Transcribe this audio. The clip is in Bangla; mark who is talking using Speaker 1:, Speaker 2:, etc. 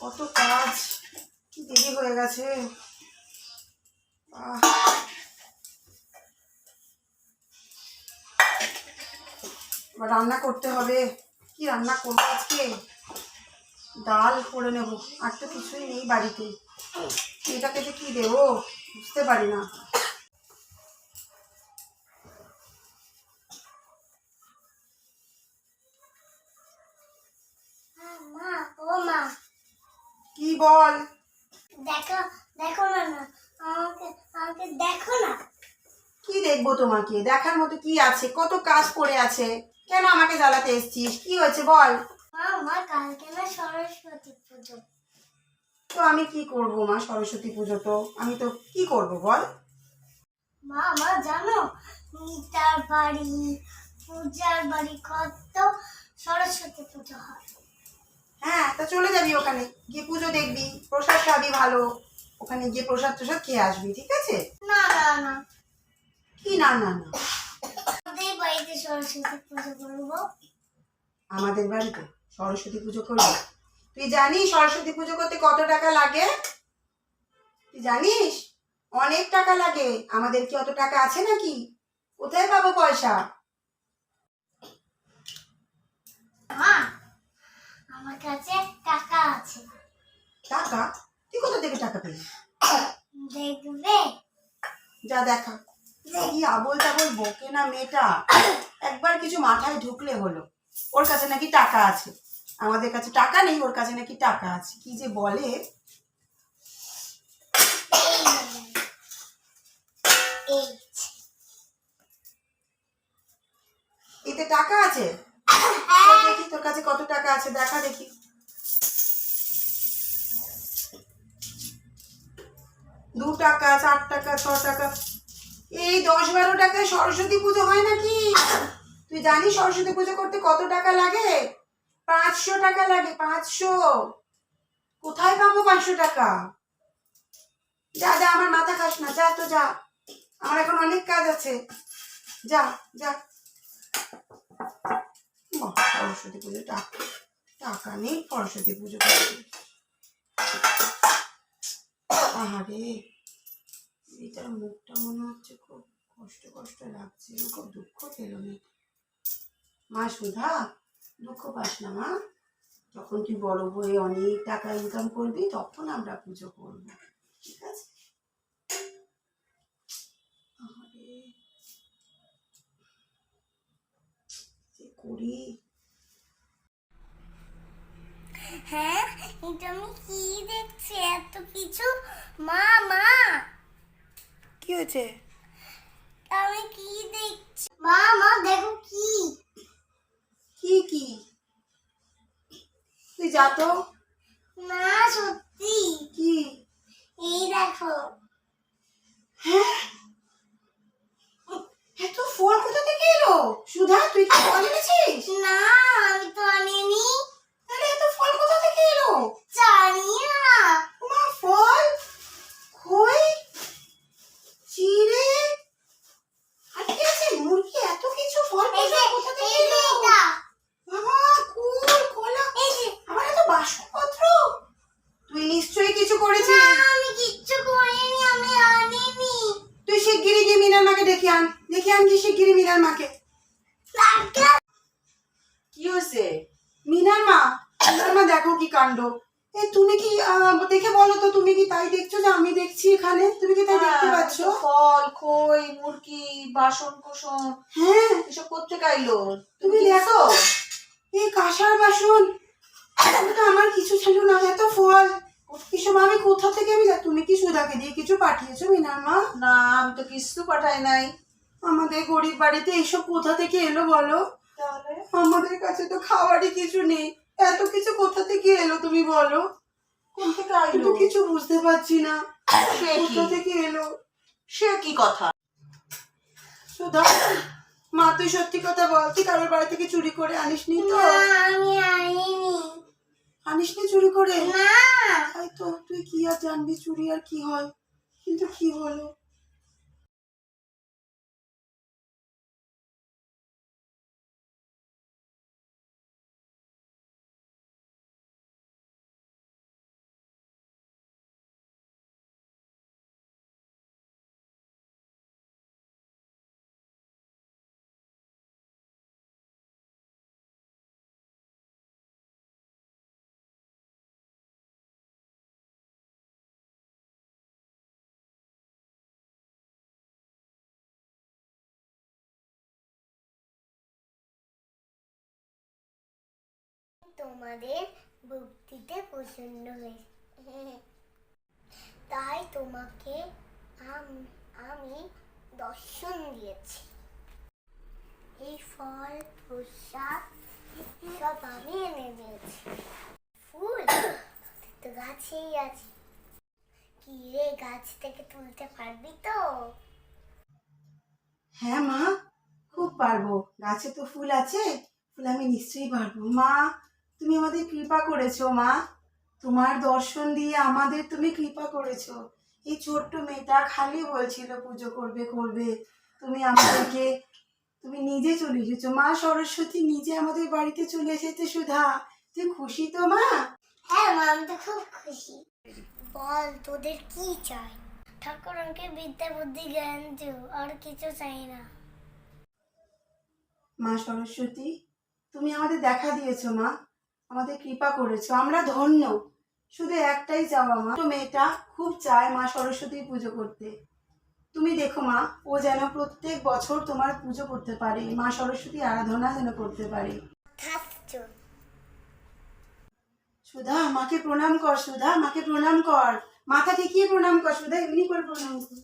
Speaker 1: কত কাজ কি দেরি হয়ে গেছে? রান্না করতে হবে। কি রান্না করব আজকে? ডাল করে নেব। আর তো কিছুই নেই বাড়িতে। এটাকে যে কি দেবো? বুঝতে পারি না। কি বল?
Speaker 2: দেখো দেখো না। আমাকে আমাকে দেখো না।
Speaker 1: কি দেখব তোমাকে? দেখার মতো কি আছে? কত কাজ পড়ে আছে। কেন আমাকে জ্বালাতে এসছিস? কি হয়েছে বল।
Speaker 2: মা মা কালকে না সরস্বতী পুজো।
Speaker 1: তো আমি কি করব মা সরস্বতী পুজো তো? আমি তো কি করব বল।
Speaker 2: মা মা জানো মিতার বাড়ি পূজার বাড়ি কত সরস্বতী পুজো হয়।
Speaker 1: হ্যাঁ তা চলে যাবি ওখানে। গিয়ে পুজো দেখবি। প্রসাদ খাবি ভালো। ওখানে গিয়ে প্রসাদ প্রসাদ খেয়ে আসবি ঠিক আছে?
Speaker 2: না না না।
Speaker 1: কি না না না?
Speaker 2: আমাদের বাড়িতে সরস্বতী পুজো করব।
Speaker 1: আমাদের বাড়িতে সরস্বতী পুজো করবি? তুই জানিস সরস্বতী পুজো করতে কত টাকা লাগে? তুই জানিস? অনেক টাকা লাগে। আমাদের কি অত টাকা আছে নাকি? কোথায় পাবো পয়সা?
Speaker 2: মা আমার কাছে টাকা আছে।
Speaker 1: টাকা? তুই কোথা থেকে টাকা পেলি?
Speaker 2: দেখবে।
Speaker 1: যা দেখা। কি আবল তাবল বকে না মেয়েটা? একবার কিছু মাথায় ঢুকলে হলো। ওর কাছে নাকি টাকা আছে। আমাদের কাছে টাকা নেই ওর কাছে নাকি টাকা আছে। কি যে বলে? এতে টাকা আছে? ওই দেখি তোর কাছে কত টাকা আছে দেখা দেখি। দু টাকা, চার টাকা, ছ টাকা। এই দশ বারো টাকায় সরস্বতী পুজো হয় নাকি? তুই জানিস সরস্বতী পুজো করতে কত টাকা লাগে? পাঁচশো টাকা লাগে, পাঁচশো। কোথায় পাবো পাঁচশো টাকা? যা যা, আমার মাথা খাস না, যা, তো যা। আমার এখন অনেক কাজ আছে। যা যা। সরস্বতী পুজো টাকা টাকা নেই, সরস্বতী পুজো আহারে এটার মুখটা মনে হচ্ছে খুব কষ্ট কষ্ট লাগছে খুব দুঃখ পেল মা সুধা, দুঃখ পাস না মা। যখন তুই বড় হয়ে অনেক টাকা ইনকাম করবি, তখন আমরা পুজো করব। ঠিক আছে? করি।
Speaker 2: হ্যাঁ? এটা আমি কি দেখছি? এত কিছু? মা মা!
Speaker 1: কি হয়েছে?
Speaker 2: আমি কি দেখছি? মা মা দেখো কি?
Speaker 1: কি কি? তুই যা তো।
Speaker 2: না সত্যি?
Speaker 1: কি?
Speaker 2: এই দেখো।
Speaker 1: হ্যাঁ? এত ফল কোথা থেকে এলো? সুধা তুই কি ফল এনেছিস
Speaker 2: না আমি তো আনিনি
Speaker 1: তাহলে এত ফল কোথা থেকে এলো
Speaker 2: জানি না
Speaker 1: মা ফল খই চিড়ে আর কি আছে মুরগি এত কিছু ফল
Speaker 2: এই যে
Speaker 1: কোথা থেকে
Speaker 2: এই যে
Speaker 1: এলো
Speaker 2: এটা
Speaker 1: বাবা কুল কলা
Speaker 2: এই যে
Speaker 1: আবার এত বাসনপত্র তুই নিশ্চয়ই কিছু
Speaker 2: না
Speaker 1: করেছিস
Speaker 2: আমি কিচ্ছু করিনি আমি আনিনি
Speaker 1: তুই শিগগিরি গিয়ে মিনার মাকে ডেকে আন ডেকে মিনার মাকে। কি হয়েছে? মিনার মা? মিনার মা দেখো কি কাণ্ড। এই তুমি কি দেখে বলো তো তুমি কি তাই দেখছ যে আমি দেখছি এখানে? তুমি কি তাই দেখতে
Speaker 3: হ্যাঁ,
Speaker 1: পাচ্ছ
Speaker 3: ফল খই মুরগি বাসন কোসন
Speaker 1: হ্যাঁ।
Speaker 3: এসব করতে গাইলো
Speaker 1: তুমি দেখো এই কাঁসার বাসন। তো আমার কিছু ছিল না এত ফল। এসব আমি কোথা থেকে আমি তুমি কি সুধাকে দিয়ে কিছু পাঠিয়েছো মিনার মা?
Speaker 3: না আমি তো কিছু পাঠাই নাই।
Speaker 1: আমাদের গরিব বাড়িতে এইসব কোথা থেকে এলো বলো? আমাদের কাছে তো খাওয়ারই কিছু নেই। এত কিছু কোথা থেকে এলো তুমি বলো?
Speaker 3: কোন থেকে
Speaker 1: আমি তো
Speaker 3: আইলো
Speaker 1: কিছু বুঝতে পারছি না। কোথা থেকে এলো?
Speaker 3: সে কি কথা?
Speaker 1: সুধা মা তুই সত্যি কথা বল তুই কারোর বাড়ি থেকে চুরি করে আনিসনি তো?
Speaker 2: আমি আনিনি।
Speaker 1: আনিসনি চুরি করে?
Speaker 2: না।
Speaker 1: তাই তো তুই কি আর জানবি চুরি আর কি হয়? কিন্তু কি হলো?
Speaker 2: তোমাদের ভক্তিতে প্রসন্ন হয়েছে তাই তোমাকে আমি দর্শন দিয়েছি। এই ফল, প্রসাদ, সব আমি এনে দিয়েছি। ফুল তো গাছেই আছে। কি রে, গাছ থেকে তুলতে পারবি তো?
Speaker 1: হ্যাঁ মা, খুব পারব। গাছে তো ফুল আছে, ফুল আমি নিশ্চয়ই পারব। মা তুমি আমাদের কৃপা করেছ মা। তোমার দর্শন দিয়ে আমাদের তুমি কৃপা করেছ। এই ছোট্ট মেয়েটা খালি বলছিল পুজো করবে করবে। তুমি আমাদেরকে তুমি নিজে চলে এসেছ। মা সরস্বতী নিজে আমাদের বাড়িতে চলে এসেছে সুধা। তুই খুশি তো মা?
Speaker 2: হ্যাঁ মা আমি তো খুব খুশি। বল তোদের কি চাই? ঠাকুর আমাকে বিদ্যা বুদ্ধি জ্ঞান দিও আর কিছু চাই না।
Speaker 1: মা সরস্বতী তুমি আমাদের দেখা দিয়েছ মা। আমাদের কৃপা করেছ আমরা ধন্য। শুধু একটাই চাওয়া মা তো মেয়েটা খুব চায় মা সরস্বতীর পুজো করতে। তুমি দেখো মা ও যেন প্রত্যেক বছর তোমার পুজো করতে পারে। মা সরস্বতী আরাধনা যেন করতে পারে। সুধা মাকে প্রণাম কর সুধা মাকে প্রণাম কর। মাথা ঠেকিয়ে প্রণাম কর সুধা এমনি করে প্রণাম কর।